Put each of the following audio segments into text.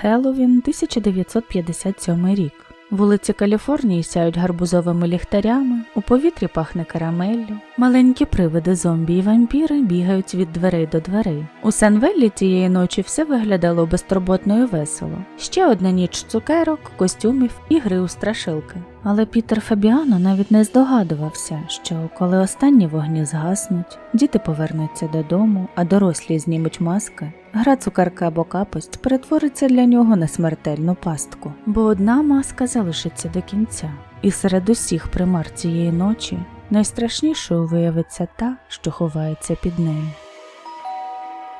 Хеллоуін 1957 рік. Вулиці Каліфорнії сяють гарбузовими ліхтарями, у повітрі пахне карамеллю. Маленькі привиди зомбі і вампіри бігають від дверей до дверей. У Сенвеллі тієї ночі все виглядало безтурботно і весело. Ще одна ніч цукерок, костюмів і гри у страшилки. Але Пітер Фабіано навіть не здогадувався, що коли останні вогні згаснуть, діти повернуться додому, а дорослі знімуть маски, гра цукерка або капость перетвориться для нього на смертельну пастку. Бо одна маска залишиться до кінця, і серед усіх примар цієї ночі найстрашнішою виявиться та, що ховається під нею.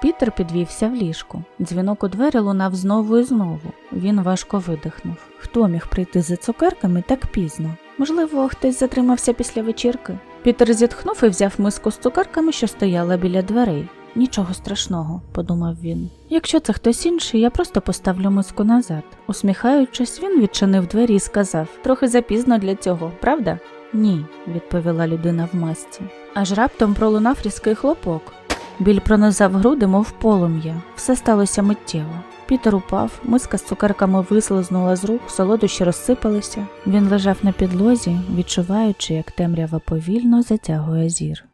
Пітер підвівся в ліжку. Дзвінок у двері лунав знову і знову. Він важко видихнув. Хто міг прийти за цукерками так пізно? Можливо, хтось затримався після вечірки. Пітер зітхнув і взяв миску з цукерками, що стояла біля дверей. Нічого страшного, подумав він. Якщо це хтось інший, я просто поставлю миску назад. Усміхаючись, він відчинив двері і сказав: трохи запізно для цього, правда? Ні, відповіла людина в масці. Аж раптом пролунав різкий хлопок. Біль пронизав груди, мов полум'я. Все сталося миттєво. Пітер упав, миска з цукерками вислизнула з рук, солодощі розсипалися. Він лежав на підлозі, відчуваючи, як темрява повільно затягує зір.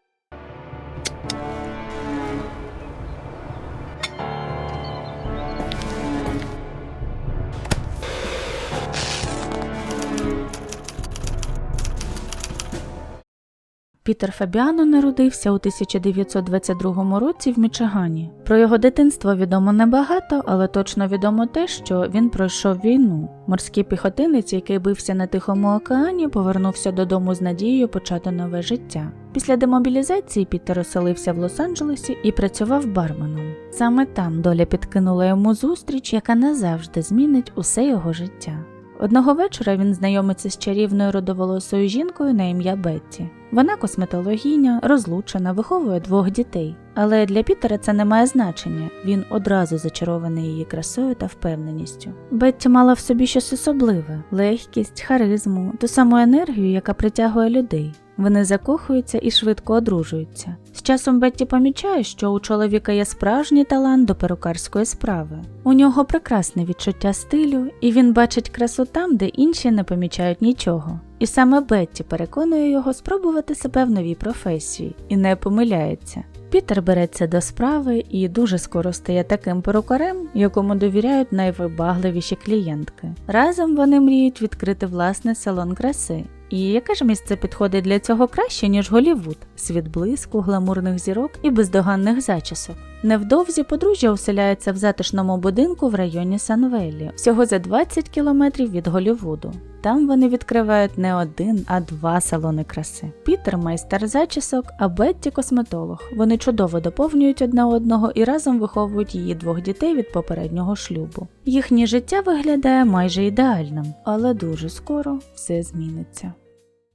Пітер Фабіано народився у 1922 році в Мічигані. Про його дитинство відомо небагато, але точно відомо те, що він пройшов війну. Морський піхотинець, який бився на Тихому океані, повернувся додому з надією почати нове життя. Після демобілізації Пітер оселився в Лос-Анджелесі і працював барменом. Саме там доля підкинула йому зустріч, яка назавжди змінить усе його життя. Одного вечора він знайомиться з чарівною родоволосою жінкою на ім'я Бетті. Вона косметологіня, розлучена, виховує двох дітей. Але для Пітера це не має значення. Він одразу зачарований її красою та впевненістю. Бетті мала в собі щось особливе: легкість, харизму, ту саму енергію, яка притягує людей. Вони закохуються і швидко одружуються. З часом Бетті помічає, що у чоловіка є справжній талант до перукарської справи. У нього прекрасне відчуття стилю, і він бачить красу там, де інші не помічають нічого. І саме Бетті переконує його спробувати себе в новій професії і не помиляється. Пітер береться до справи і дуже скоро стає таким перукарем, якому довіряють найвибагливіші клієнтки. Разом вони мріють відкрити власний салон краси. І яке ж місце підходить для цього краще, ніж Голівуд, світ блиску, гламурних зірок і бездоганних зачісок. Невдовзі подружжя оселяється в затишному будинку в районі Санвеллі, всього за 20 кілометрів від Голівуду. Там вони відкривають не один, а два салони краси. Пітер майстер зачісок, а Бетті косметолог. Вони чудово доповнюють одне одного і разом виховують її двох дітей від попереднього шлюбу. Їхнє життя виглядає майже ідеальним, але дуже скоро все зміниться.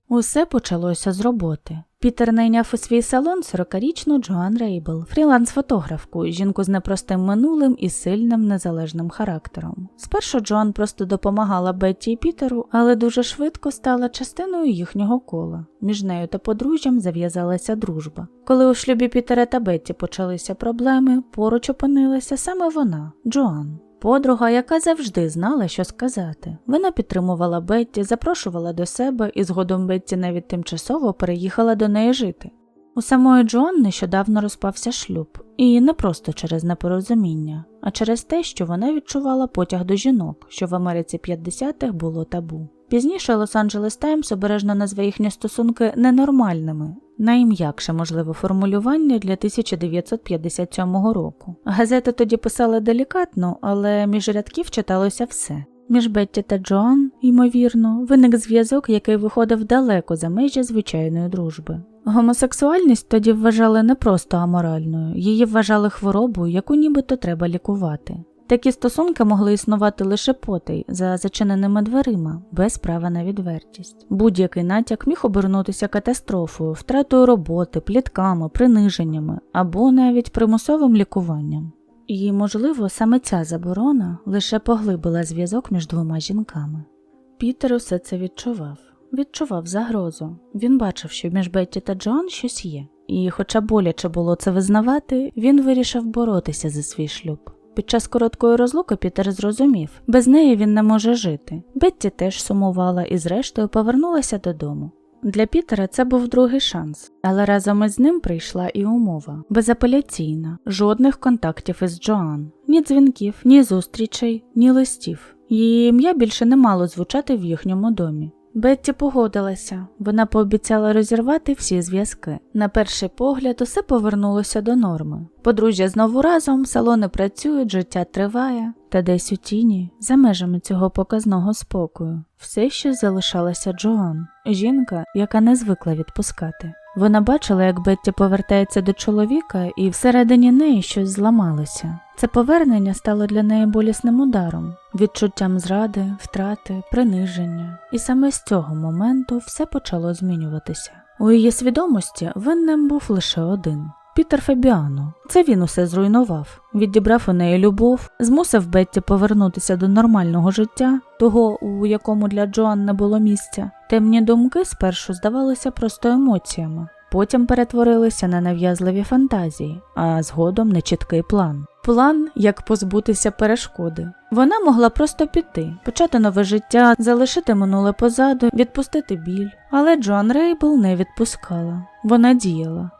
Усе почалося з роботи. Пітер найняв у свій салон 40-річну Джоан Рейбл, фріланс-фотографку, жінку з непростим минулим і сильним незалежним характером. Спершу Джоан просто допомагала Бетті і Пітеру, але дуже швидко стала частиною їхнього кола. Між нею та подружжям зав'язалася дружба. Коли у шлюбі Пітера та Бетті почалися проблеми, поруч опинилася саме вона, Джоан. Подруга, яка завжди знала, що сказати. Вона підтримувала Бетті, запрошувала до себе, і згодом Бетті навіть тимчасово переїхала до неї жити. У самої Джоан нещодавно розпався шлюб, і не просто через непорозуміння, а через те, що вона відчувала потяг до жінок, що в Америці 50-х було табу. Пізніше Лос-Анджелес Таймс обережно назве їхні стосунки ненормальними, Найм'якше можливе формулювання для 1957 року. Газети тоді писали делікатно, але між рядків читалося все. Між Бетті та Джоан, ймовірно, виник зв'язок, який виходив далеко за межі звичайної дружби. Гомосексуальність тоді вважали не просто аморальною, її вважали хворобою, яку нібито треба лікувати. Такі стосунки могли існувати лише потай за зачиненими дверима, без права на відвертість. Будь-який натяк міг обернутися катастрофою, втратою роботи, плітками, приниженнями або навіть примусовим лікуванням. І, можливо, саме ця заборона лише поглибила зв'язок між двома жінками. Пітер усе це відчував. Відчував загрозу. Він бачив, що між Бетті та Джон щось є, і, хоча боляче було це визнавати, він вирішив боротися за свій шлюб. Під час короткої розлуки Пітер зрозумів, без неї він не може жити. Бетті теж сумувала і, зрештою, повернулася додому. Для Пітера це був другий шанс, але разом із ним прийшла і умова безапеляційна, жодних контактів із Джоан, ні дзвінків, ні зустрічей, ні листів. Її ім'я більше не мало звучати в їхньому домі. Бетті погодилася, вона пообіцяла розірвати всі зв'язки. На перший погляд усе повернулося до норми. Подружжя знову разом, салони працюють, життя триває, та десь у тіні, за межами цього показного спокою, все ще залишалася Джоан, жінка, яка не звикла відпускати. Вона бачила, як Бетті повертається до чоловіка, і всередині неї щось зламалося. Це повернення стало для неї болісним ударом, відчуттям зради, втрати, приниження. І саме з цього моменту все почало змінюватися. У її свідомості винним був лише один. Пітер Фабіано. Це він усе зруйнував, відібрав у неї любов, змусив Бетті повернутися до нормального життя, того, у якому для Джоан не було місця. Темні думки спершу здавалися просто емоціями, потім перетворилися на нав'язливі фантазії, а згодом на чіткий план. План, як позбутися перешкоди. Вона могла просто піти, почати нове життя, залишити минуле позаду, відпустити біль. Але Джоан Рейбл не відпускала. Вона діяла.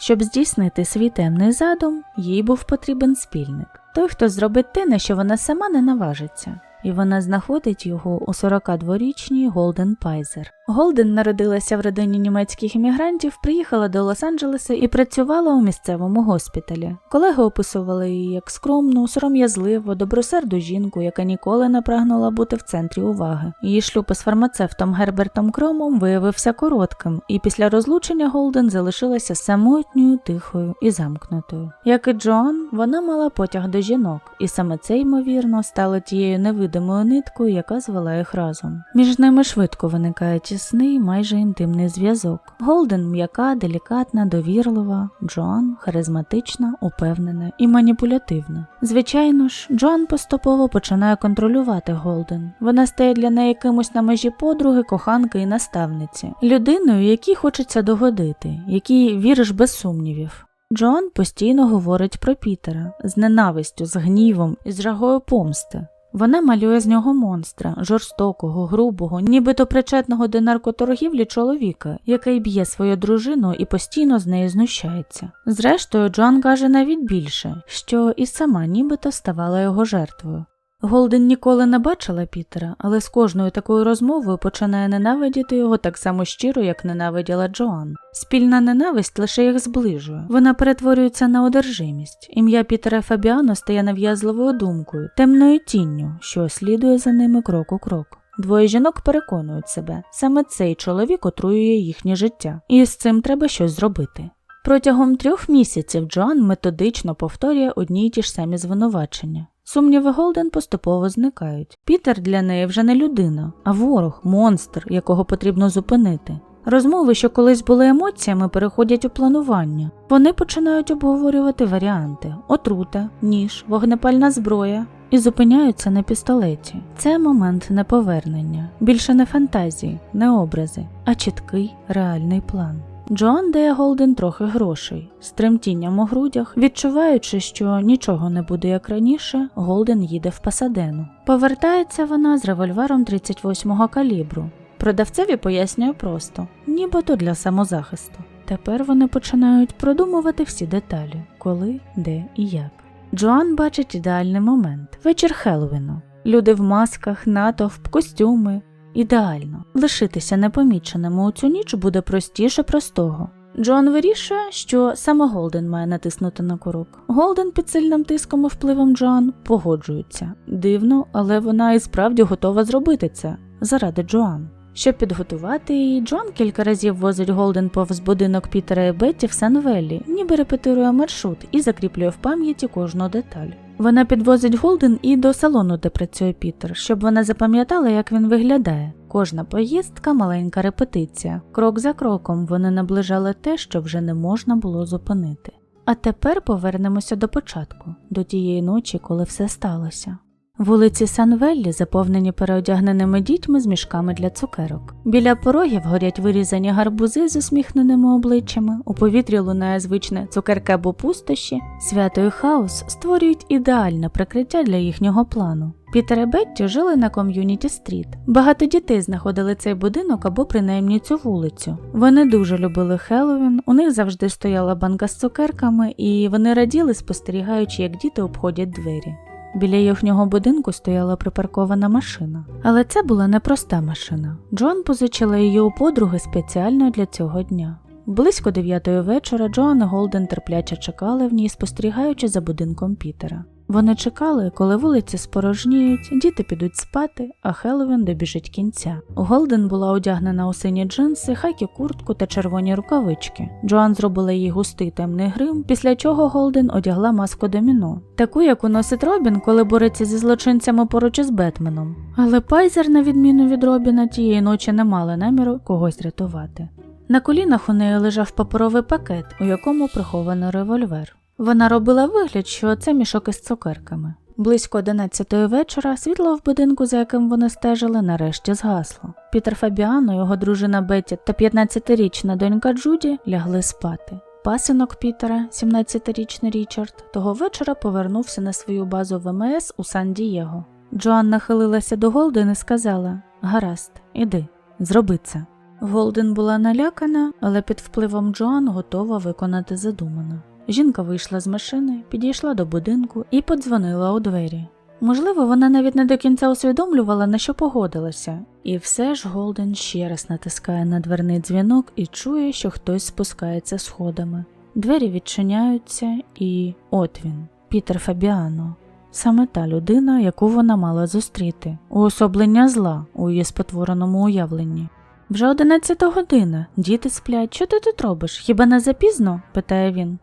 Щоб здійснити свій темний задум, їй був потрібен спільник, той, хто зробить те, на що вона сама не наважиться. І вона знаходить його у 42-річній Голден Пайзер. Голден народилася в родині німецьких іммігрантів, приїхала до Лос-Анджелеса і працювала у місцевому госпіталі. Колеги описували її як скромну, сором'язливу, добросерду жінку, яка ніколи не прагнула бути в центрі уваги. Її шлюб із фармацевтом Гербертом Кромом виявився коротким, і після розлучення Голден залишилася самотньою, тихою і замкнутою. Як і Джоан, вона мала потяг до жінок, і саме це, ймовірно, стало тією невидимою ниткою, яка звела їх разом. Між ними швидко виникає тісний, майже інтимний зв'язок. Голден м'яка, делікатна, довірлива, Джоан харизматична, упевнена і маніпулятивна. Звичайно ж, Джоан поступово починає контролювати Голден. Вона стає для неї кимось на межі подруги, коханки і наставниці, людиною, якій хочеться догодити, якій віриш без сумнівів. Джоан постійно говорить про Пітера з ненавистю, з гнівом і з жагою помсти. Вона малює з нього монстра, жорстокого, грубого, нібито причетного до наркоторгівлі чоловіка, який б'є свою дружину і постійно з нею знущається. Зрештою, Джоан каже навіть більше, що і сама нібито ставала його жертвою. Голден ніколи не бачила Пітера, але з кожною такою розмовою починає ненавидіти його так само щиро, як ненавиділа Джоан. Спільна ненависть лише їх зближує. Вона перетворюється на одержимість. Ім'я Пітера Фабіано стає нав'язливою думкою, темною тінню, що слідує за ними крок у крок. Двоє жінок переконують себе, саме цей чоловік отруює їхнє життя, і з цим треба щось зробити. Протягом трьох місяців Джоан методично повторює одні й ті ж самі звинувачення. Сумніви Голден поступово зникають. Пітер для неї вже не людина, а ворог, монстр, якого потрібно зупинити. Розмови, що колись були емоціями, переходять у планування. Вони починають обговорювати варіанти: отрута, ніж, вогнепальна зброя. І зупиняються на пістолеті. Це момент неповернення, більше не фантазії, не образи, а чіткий реальний план. Джоан дає Голден трохи грошей. З тремтінням у грудях, відчуваючи, що нічого не буде як раніше, Голден їде в Пасадену. Повертається вона з револьвером 38-го калібру. Продавцеві пояснює просто, нібито для самозахисту. Тепер вони починають продумувати всі деталі, коли, де і як. Джоан бачить ідеальний момент вечір Хеллоуіну. Люди в масках, натовп, костюми. Ідеально. Лишитися непоміченими у цю ніч буде простіше простого. Джоан вирішує, що саме Голден має натиснути на курок. Голден під сильним тиском і впливом Джоан погоджується. Дивно, але вона і справді готова зробити це заради Джоан. Щоб підготувати її, Джон кілька разів возить Голден повз будинок Пітера і Бетті в Сен-Веллі, ніби репетирує маршрут і закріплює в пам'яті кожну деталь. Вона підвозить Голден і до салону, де працює Пітер, щоб вона запам'ятала, як він виглядає. Кожна поїздка маленька репетиція. Крок за кроком вони наближали те, що вже не можна було зупинити. А тепер повернемося до початку, до тієї ночі, коли все сталося. Вулиці Санвеллі заповнені переодягненими дітьми з мішками для цукерок. Біля порогів горять вирізані гарбузи з усміхненими обличчями, у повітрі лунає звичне цукерки або пустощі. Свято і хаос створюють ідеальне прикриття для їхнього плану. Пітер і Бетті жили на ком'юніті стріт. Багато дітей знаходили цей будинок або принаймні цю вулицю. Вони дуже любили Хеллоуін, у них завжди стояла банка з цукерками, і вони раділи, спостерігаючи, як діти обходять двері. Біля їхнього будинку стояла припаркована машина. Але це була не проста машина. Джоан позичила її у подруги спеціально для цього дня. Близько дев'ятої вечора Джоан і Голден терпляче чекали в ній, спостерігаючи за будинком Пітера. Вони чекали, коли вулиці спорожніють, діти підуть спати, а Хеллоуін добіжить кінця. Голден була одягнена у сині джинси, хайкі куртку та червоні рукавички. Джоан зробила їй густий темний грим, після чого Голден одягла маску доміно, таку, яку носить Робін, коли бореться зі злочинцями поруч із Бетменом. Але Пайзер, на відміну від Робіна, тієї ночі не мала наміру когось рятувати. На колінах у неї лежав паперовий пакет, у якому приховано револьвер. Вона робила вигляд, що це мішок із цукерками. Близько 11 вечора світло в будинку, за яким вони стежили, нарешті згасло. Пітер Фабіано, його дружина Бетті та 15-річна донька Джуді лягли спати. Пасинок Пітера, 17-річний Річард, того вечора повернувся на свою базу ВМС у Сан-Дієго. Джоан нахилилася до Голден і сказала: Гаразд, іди, зроби це. Голден була налякана, але під впливом Джоан готова виконати задумане. Жінка вийшла з машини, підійшла до будинку і подзвонила у двері. Можливо, вона навіть не до кінця усвідомлювала, на що погодилася, і все ж Голден ще раз натискає на дверний дзвінок і чує, що хтось спускається сходами. Двері відчиняються, і от він, Пітер Фабіано. Саме та людина, яку вона мала зустріти, уособлення зла у її спотвореному уявленні. Вже одинадцята година, діти сплять. Що ти тут робиш? Хіба не запізно? питає він.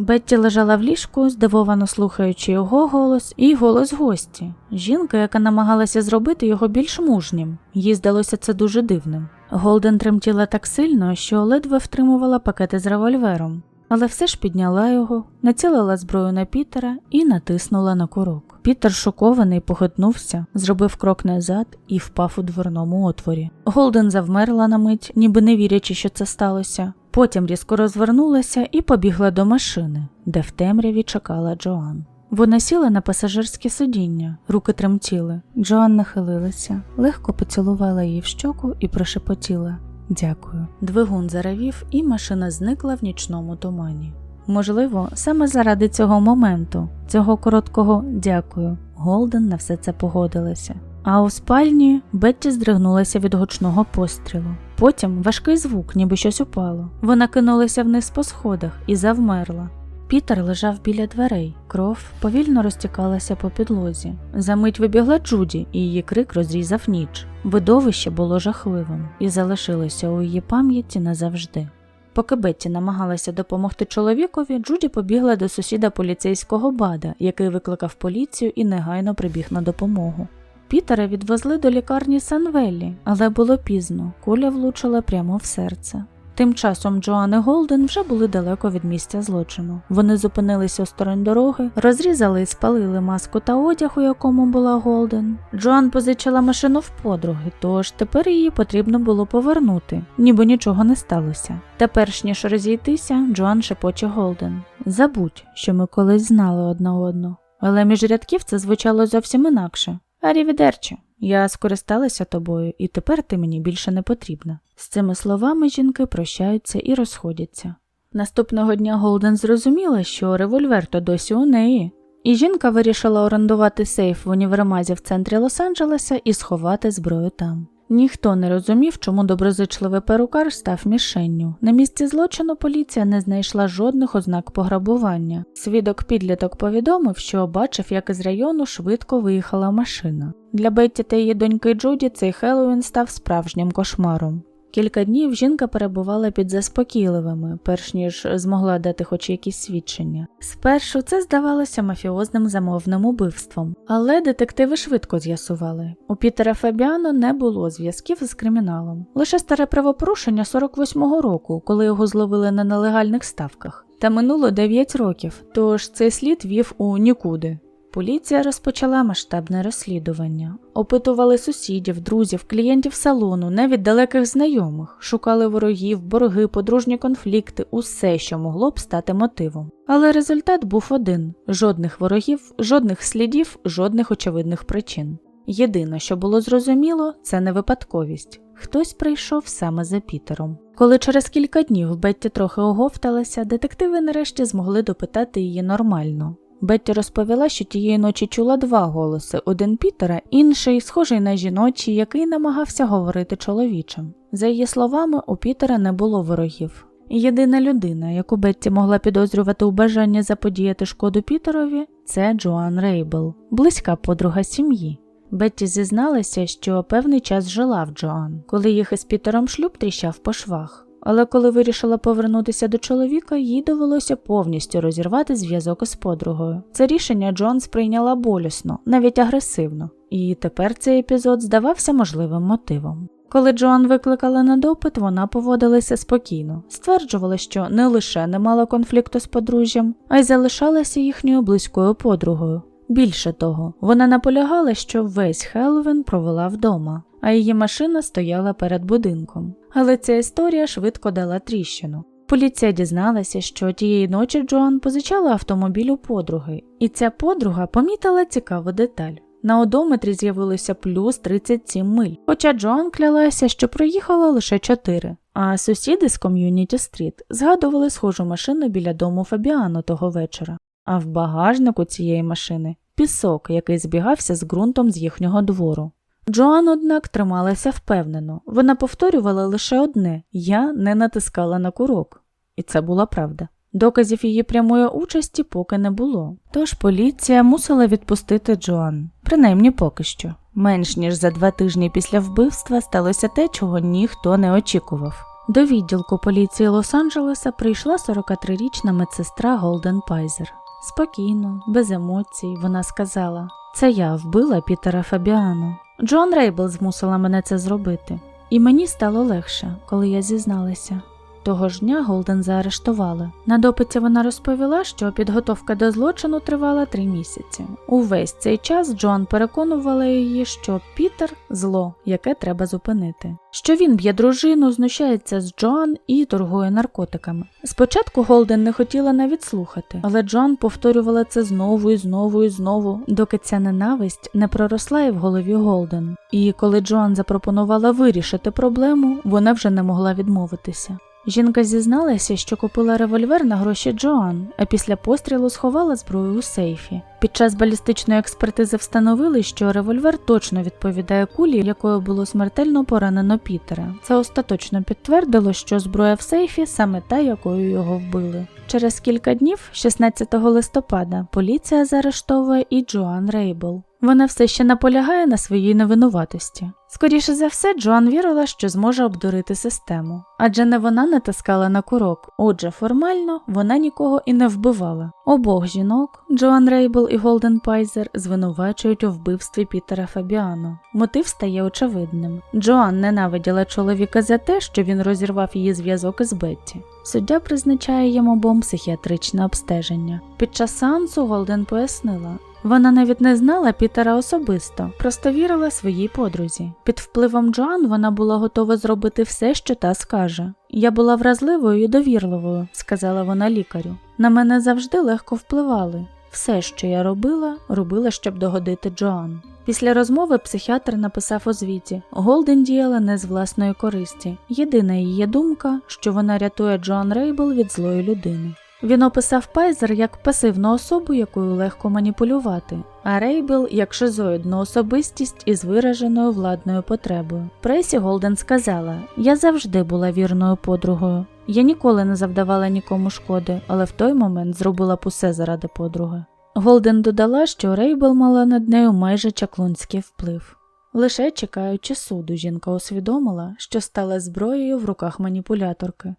Бетті лежала в ліжку, здивовано слухаючи його голос і голос гості, жінка, яка намагалася зробити його більш мужнім. Їй здалося це дуже дивним. Голден тремтіла так сильно, що ледве втримувала пакети з револьвером, але все ж підняла його, націлила зброю на Пітера і натиснула на курок. Пітер, шокований, похитнувся, зробив крок назад і впав у дверному отворі. Голден завмерла на мить, ніби не вірячи, що це сталося. Потім різко розвернулася і побігла до машини, де в темряві чекала Джоан. Вона сіла на пасажирське сидіння, руки тремтіли. Джоан нахилилася, легко поцілувала її в щоку і прошепотіла Дякую. Двигун заревів, і машина зникла в нічному тумані. Можливо, саме заради цього моменту, цього короткого дякую, Голден на все це погодилася. А у спальні Бетті здригнулася від гучного пострілу. Потім важкий звук, ніби щось упало. Вона кинулася вниз по сходах і завмерла. Пітер лежав біля дверей, кров повільно розтікалася по підлозі. Замить вибігла Джуді, і її крик розрізав ніч. Видовище було жахливим і залишилося у її пам'яті назавжди. Поки Бетті намагалася допомогти чоловікові, Джуді побігла до сусіда поліцейського бада, який викликав поліцію і негайно прибіг на допомогу. Пітера відвезли до лікарні Санвеллі, але було пізно, куля влучила прямо в серце. Тим часом Джоан і Голден вже були далеко від місця злочину. Вони зупинилися осторонь дороги, розрізали і спалили маску та одяг, у якому була Голден. Джоан позичила машину в подруги, тож тепер її потрібно було повернути, ніби нічого не сталося. Та перш ніж розійтися, Джоан шепоче Голден. Забудь, що ми колись знали одна одну. Але між рядків це звучало зовсім інакше. Арівідерчі, я скористалася тобою, і тепер ти мені більше не потрібна. З цими словами жінки прощаються і розходяться. Наступного дня Голден зрозуміла, що револьвер то досі у неї, і жінка вирішила орендувати сейф в універмазі в центрі Лос-Анджелеса і сховати зброю там. Ніхто не розумів, чому доброзичливий перукар став мішенню. На місці злочину поліція не знайшла жодних ознак пограбування. Свідок підліток повідомив, що бачив, як із району швидко виїхала машина. Для Бетті та її доньки Джуді цей Хеллоуін став справжнім кошмаром. Кілька днів жінка перебувала під заспокійливими, перш ніж змогла дати хоч якісь свідчення. Спершу це здавалося мафіозним замовним убивством, але детективи швидко з'ясували. У Пітера Фабіано не було зв'язків з криміналом. Лише старе правопорушення 48-го року, коли його зловили на нелегальних ставках. Та минуло 9 років, тож цей слід вів у нікуди. Поліція розпочала масштабне розслідування. Опитували сусідів, друзів, клієнтів салону, навіть далеких знайомих, шукали ворогів, борги, подружні конфлікти, усе, що могло б стати мотивом. Але результат був один: жодних ворогів, жодних слідів, жодних очевидних причин. Єдине, що було зрозуміло, це не випадковість. Хтось прийшов саме за Пітером. Коли через кілька днів Бетті трохи оговталася, детективи нарешті змогли допитати її нормально. Бетті розповіла, що тієї ночі чула два голоси: один Пітера, інший, схожий на жіночий, який намагався говорити чоловічим. За її словами, у Пітера не було ворогів. Єдина людина, яку Бетті могла підозрювати у бажанні заподіяти шкоду Пітерові, це Джоан Рейбл, близька подруга сім'ї. Бетті зізналася, що певний час жила в Джоан, коли їх із Пітером шлюб тріщав по швах. Але коли вирішила повернутися до чоловіка, їй довелося повністю розірвати зв'язок із подругою. Це рішення Джон сприйняла болісно, навіть агресивно, і тепер цей епізод здавався можливим мотивом. Коли Джоан викликали на допит, вона поводилася спокійно, стверджувала, що не лише не мала конфлікту з подружжям, а й залишалася їхньою близькою подругою. Більше того, вона наполягала, що весь Хеллоуін провела вдома, а її машина стояла перед будинком. Але ця історія швидко дала тріщину. Поліція дізналася, що тієї ночі Джоан позичала автомобіль у подруги, і ця подруга помітила цікаву деталь. На одометрі з'явилося плюс 37 миль, хоча Джоан клялася, що проїхала лише 4. А сусіди з ком'юніті стріт згадували схожу машину біля дому Фабіано того вечора. А в багажнику цієї машини пісок, який збігався з ґрунтом з їхнього двору. Джоан, однак, трималася впевнено. Вона повторювала лише одне я не натискала на курок. І це була правда. Доказів її прямої участі поки не було. Тож поліція мусила відпустити Джоан, принаймні поки що. Менш ніж за два тижні після вбивства сталося те, чого ніхто не очікував. До відділку поліції Лос-Анджелеса прийшла 43-річна медсестра Голден Пайзер. Спокійно, без емоцій, вона сказала: Це я вбила Пітера Фабіану. Джон Рейбл змусила мене це зробити, і мені стало легше, коли я зізналася. Того ж дня Голден заарештували. На допиті вона розповіла, що підготовка до злочину тривала три місяці. Увесь цей час Джон переконувала її, що Пітер зло, яке треба зупинити. Що він б'є дружину, знущається з Джоан і торгує наркотиками. Спочатку Голден не хотіла навіть слухати, але Джон повторювала це знову і знову і знову, доки ця ненависть не проросла і в голові Голден. І коли Джоан запропонувала вирішити проблему, вона вже не могла відмовитися. Жінка зізналася, що купила револьвер на гроші Джоан, а після пострілу сховала зброю у сейфі. Під час балістичної експертизи встановили, що револьвер точно відповідає кулі, якою було смертельно поранено Пітера. Це остаточно підтвердило, що зброя в сейфі саме та, якою його вбили. Через кілька днів, 16 листопада, поліція заарештовує і Джоан Рейбл. Вона все ще наполягає на своїй невинуватості. Скоріше за все, Джоан вірила, що зможе обдурити систему, адже не вона натискала на курок, отже, формально вона нікого і не вбивала. Обох жінок, Джоан Рейбл і Голден Пайзер, звинувачують у вбивстві Пітера Фабіано. Мотив стає очевидним. Джоан ненавиділа чоловіка за те, що він розірвав її зв'язок із Бетті. Суддя призначає їм обом психіатричне обстеження. Під час сеансу Голден пояснила, вона навіть не знала Пітера особисто, просто вірила своїй подрузі. Під впливом Джоан вона була готова зробити все, що та скаже. Я була вразливою і довірливою, сказала вона лікарю. На мене завжди легко впливали. Все, що я робила, робила, щоб догодити Джоан. Після розмови психіатр написав у звіті: Голден діяла не з власної користі. Єдина її думка, що вона рятує Джоан Рейбл від злої людини. Він описав Пайзер як пасивну особу, якою легко маніпулювати, а Рейбл як шизоїдну особистість із вираженою владною потребою. Пресі Голден сказала: Я завжди була вірною подругою. Я ніколи не завдавала нікому шкоди, але в той момент зробила б усе заради подруги. Голден додала, що Рейбл мала над нею майже чаклунський вплив. Лише чекаючи суду, жінка усвідомила, що стала зброєю в руках маніпуляторки.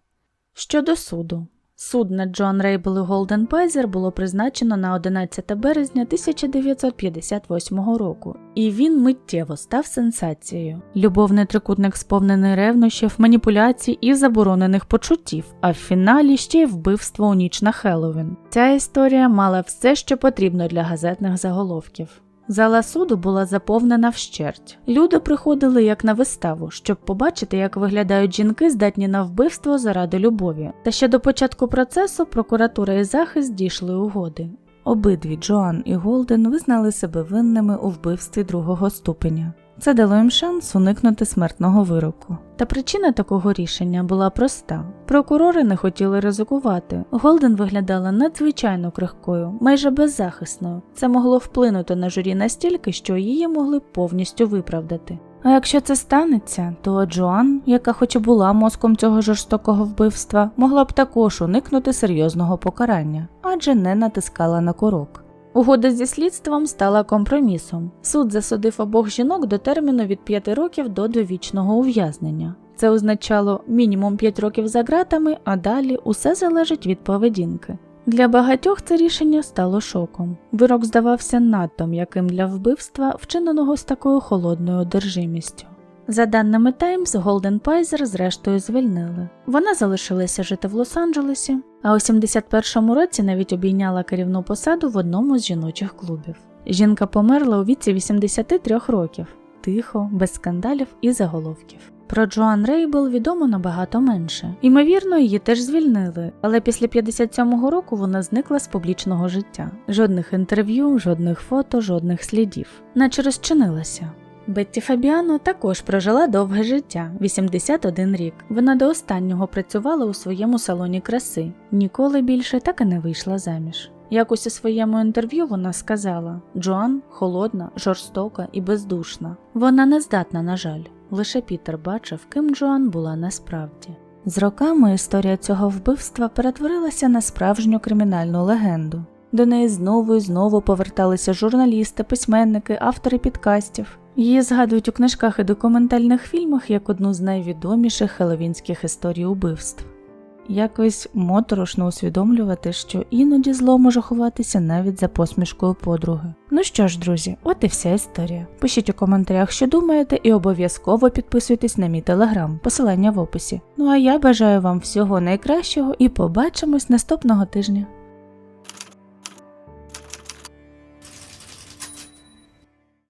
Щодо суду, Суд над Джоан Рейбл Голден Пайзер було призначено на 11 березня 1958 року, і він миттєво став сенсацією. Любовний трикутник сповнений ревнощів, маніпуляцій і заборонених почуттів, а в фіналі ще й вбивство у ніч на Хеллоуін. Ця історія мала все, що потрібно для газетних заголовків. Зала суду була заповнена вщерть. Люди приходили як на виставу, щоб побачити, як виглядають жінки, здатні на вбивство заради любові. Та ще до початку процесу прокуратура і захист дійшли угоди. Обидві Джоан і Голден визнали себе винними у вбивстві другого ступеня. Це дало їм шанс уникнути смертного вироку. Та причина такого рішення була проста: прокурори не хотіли ризикувати. Голден виглядала надзвичайно крихкою, майже беззахисною. Це могло вплинути на журі настільки, що її могли повністю виправдати. А якщо це станеться, то Джоан, яка хоч і була мозком цього жорстокого вбивства, могла б також уникнути серйозного покарання, адже не натискала на курок. Угода зі слідством стала компромісом. Суд засудив обох жінок до терміну від 5 років до довічного ув'язнення. Це означало мінімум 5 років за ґратами, а далі усе залежить від поведінки. Для багатьох це рішення стало шоком. Вирок здавався надто м'яким для вбивства, вчиненого з такою холодною одержимістю. За даними Таймс, Голден Пайзер зрештою звільнили. Вона залишилася жити в Лос-Анджелесі, а у 71-му році навіть обійняла керівну посаду в одному з жіночих клубів. Жінка померла у віці 83 років, тихо, без скандалів і заголовків. Про Джоан Рейбл відомо набагато менше. Ймовірно, її теж звільнили, але після 57-го року вона зникла з публічного життя. Жодних інтерв'ю, жодних фото, жодних слідів, наче розчинилася. Бетті Фабіано також прожила довге життя 81 рік. Вона до останнього працювала у своєму салоні краси, ніколи більше так і не вийшла заміж. Якось у своєму інтерв'ю вона сказала: Джоан холодна, жорстока і бездушна. Вона не здатна, на жаль. Лише Пітер бачив, ким Джоан була насправді. З роками історія цього вбивства перетворилася на справжню кримінальну легенду. До неї знову і знову поверталися журналісти, письменники, автори підкастів. Її згадують у книжках і документальних фільмах як одну з найвідоміших хеловінських історій убивств. Якось моторошно усвідомлювати, що іноді зло може ховатися навіть за посмішкою подруги. Ну що ж, друзі, от і вся історія. Пишіть у коментарях, що думаєте, і обов'язково підписуйтесь на мій телеграм, посилання в описі. Ну а я бажаю вам всього найкращого і побачимось наступного тижня.